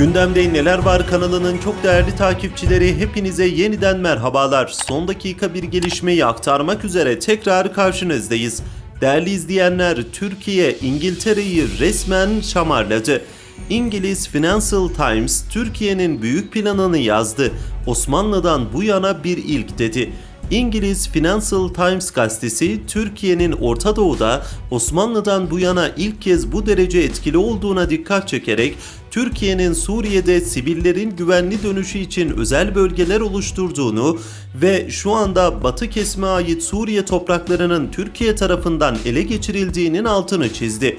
Gündemde Neler Var kanalının çok değerli takipçileri hepinize yeniden merhabalar. Son dakika bir gelişmeyi aktarmak üzere tekrar karşınızdayız. Değerli izleyenler, Türkiye İngiltere'yi resmen şamarladı. İngiliz Financial Times Türkiye'nin büyük planını yazdı. Osmanlı'dan bu yana bir ilk dedi. İngiliz Financial Times gazetesi Türkiye'nin Orta Doğu'da Osmanlı'dan bu yana ilk kez bu derece etkili olduğuna dikkat çekerek Türkiye'nin Suriye'de sivillerin güvenli dönüşü için özel bölgeler oluşturduğunu ve şu anda Batı kesme ait Suriye topraklarının Türkiye tarafından ele geçirildiğinin altını çizdi.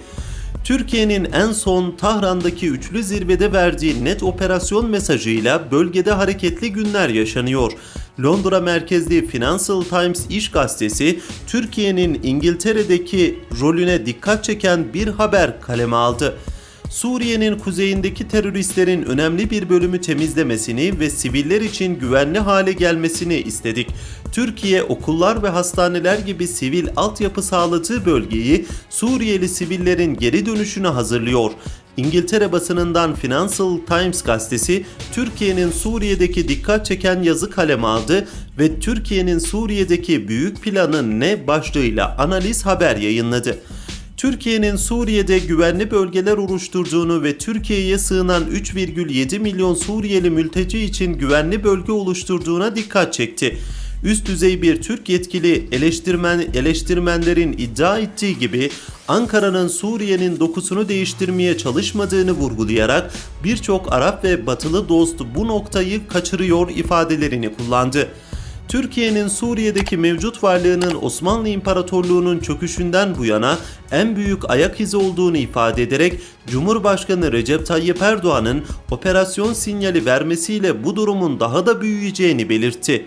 Türkiye'nin en son Tahran'daki üçlü zirvede verdiği net operasyon mesajıyla bölgede hareketli günler yaşanıyor. Londra merkezli Financial Times İş Gazetesi, Türkiye'nin İngiltere'deki rolüne dikkat çeken bir haber kaleme aldı. Suriye'nin kuzeyindeki teröristlerin önemli bir bölümü temizlemesini ve siviller için güvenli hale gelmesini istedik. Türkiye okullar ve hastaneler gibi sivil altyapı sağladığı bölgeyi Suriyeli sivillerin geri dönüşüne hazırlıyor. İngiltere basınından Financial Times gazetesi Türkiye'nin Suriye'deki dikkat çeken yazı kaleme aldı ve Türkiye'nin Suriye'deki büyük planı ne başlığıyla analiz haber yayınladı. Türkiye'nin Suriye'de güvenli bölgeler oluşturduğunu ve Türkiye'ye sığınan 3,7 milyon Suriyeli mülteci için güvenli bölge oluşturduğuna dikkat çekti. Üst düzey bir Türk yetkili eleştirmen eleştirmenlerin iddia ettiği gibi Ankara'nın Suriye'nin dokusunu değiştirmeye çalışmadığını vurgulayarak birçok Arap ve Batılı dost bu noktayı kaçırıyor ifadelerini kullandı. Türkiye'nin Suriye'deki mevcut varlığının Osmanlı İmparatorluğu'nun çöküşünden bu yana en büyük ayak izi olduğunu ifade ederek Cumhurbaşkanı Recep Tayyip Erdoğan'ın operasyon sinyali vermesiyle bu durumun daha da büyüyeceğini belirtti.